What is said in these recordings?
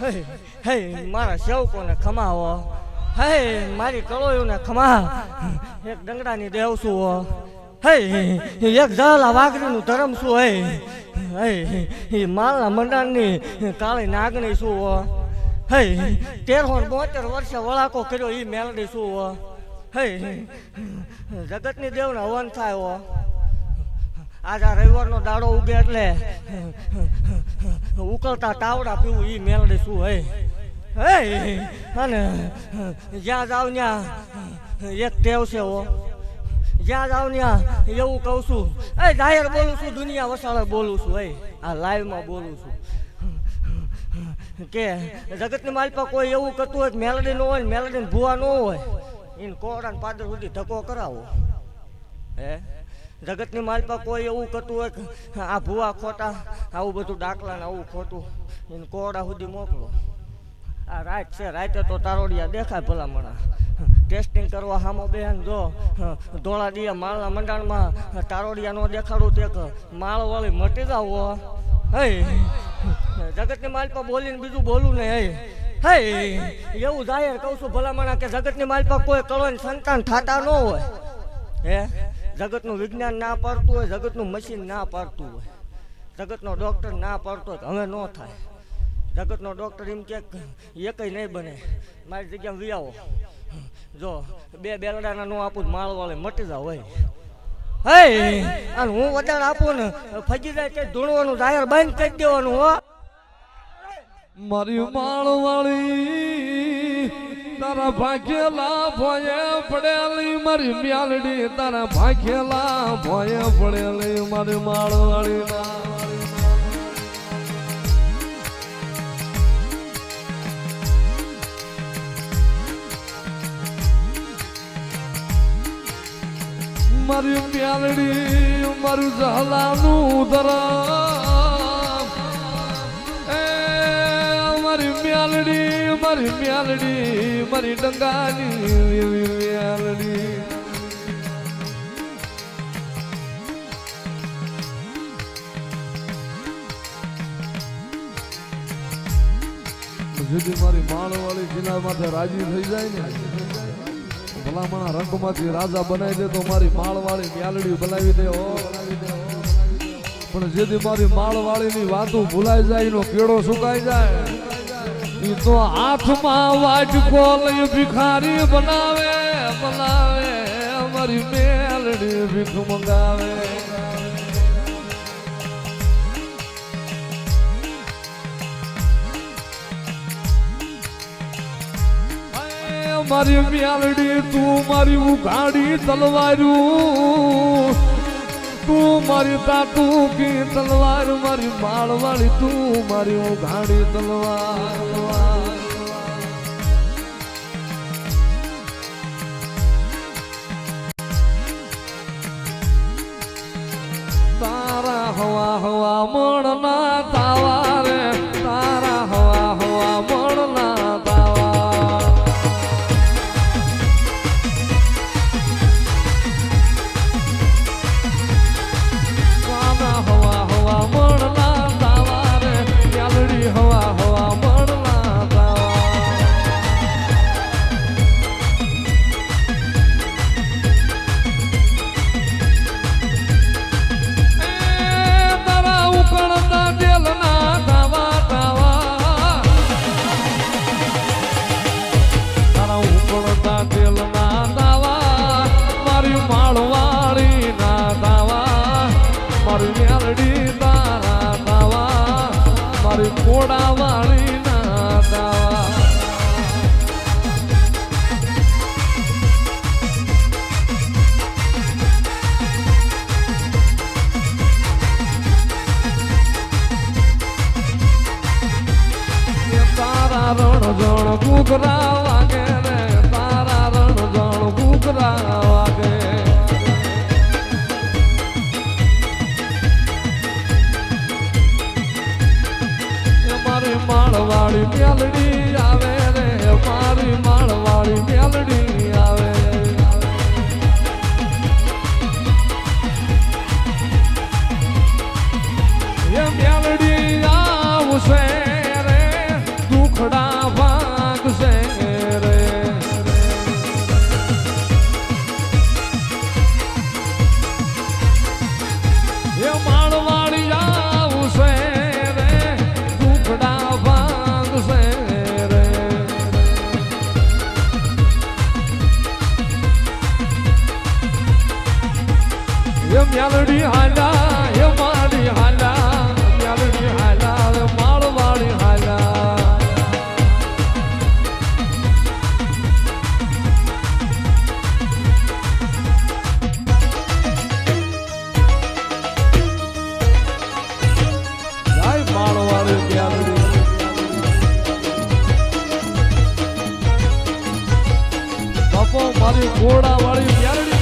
હે મારા સેવકોને ખમાવો હે, મારી કળોયોને ખમા એક ડંગડાની દેવ છું હો. એક ઝાલા વાઘરીનું ધરમ શું હે હે માલના મંડાણની કાળી નાગણી શું હો. તેરસો બોતેર વર્ષે વળાકો કર્યો એ મેલડી શું હો. જગતની દેવને હવન થાય આજ આ રવિવારનો દાડો ઉગે એટલે ઉકળતા તાવડા પીવું એ મેલડી શું હે હે? અને જ્યાં જાવ ત્યાં એક ટેવ છે હો. જ્યાં જાવ ત્યાં એવું કહું છું, એ જાહેર બોલું છું, દુનિયા વસાળે બોલું છું હે આ લાઈવમાં બોલું છું. કે જગતની માલપા કોઈ એવું કરતું હોય મેલડી ન હોય મેલડી ભૂવા ન હોય એને કોરા પાદર સુધી ધક્કો કરાવો. હે? જગતની માલપા કોઈ એવું કરતું હોય કે, આ ભૂવા ખોટા, આવું બધું દાખલા ને આવું ખોટું, એને કોડા સુધી મોકલો. આ રાત છે, રાતે તો તારોડિયા દેખાય ભલામણા. ટેસ્ટિંગ કરવા હામો બેન જો, ધોળા દિયા માળના મંડાણમાં તારોડિયા નો દેખાડું તે માળ વાળી મટી જાવ હે. જગતની માલપા બોલીને બીજું બોલું ને હે હે એવું જાહેર કહું છું ભલામણા કે જગતની માલપા કોઈ કળવાની સંતાન થતા ન હોય. હે? જગતનું વિજ્ઞાન ના પાડતું હોય, જગતનું મશીન ના પાડતું હોય. જગતનો ડૉક્ટર ના પાડતો હોય હવે ન થાય. જગતનો ડૉક્ટર એમ કે એકય નહીં બને. મારી જગ્યામાં વિયાવો. જો બે બેલડાના નો આપું તો માળ વાળે મટી જાવ હોય. હે! અને હું વધારે આપું ને ફજી જાય તે ધૂણવાનું જાહેર બંધ કરી દેવાનું હો. મારી માળવાળી તારા ભાગેલા ભોયે પડેલી મારી મ્યાલડી, તારા ભાગેલા ભોયે પડેલી મારી માળવાળી મારી મ્યાલડી, મારું જહલાનું ધરમ મારી મ્યાલડી, મારી ડંગાની એવી મ્યાલડી. સુધી મારી માળવાળી કિનાર માથે રાજી થઈ જાય ને, ભલામણા રંગમાંથી રાજા બનાવી દે તો મારી માળવાળી મ્યાલડી બનાવી દે હો. પણ જેથી મારી માળવાળીની વાતો ભૂલાઈ જાય એનો કેળો સુકાઈ જાય. ઈ તો હાથમાં વાટકો લઈ ભિખારી બનાવે બનાવે, અમારી મેલડી ભીખ મંગાવે. મારી મ્યાલડી તું મારી ઉઘાડી તલવારું તું મારી તું કી તલવાર, મારી માળવાળી તું મારી ઉઘાડી તલવાર. તારા હવા હવા મણના મારી આવે રે મારી માળવાળી મેલડી આવે. રે વાળી ઘોડા વાળી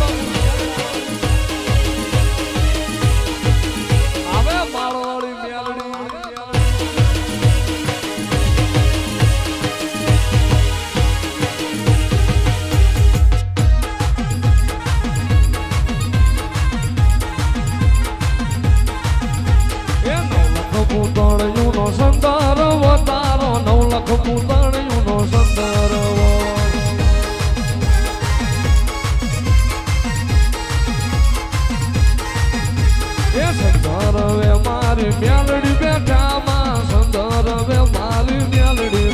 મારી મેલડી બેઠા માં સુંદર વે મારી મેલડી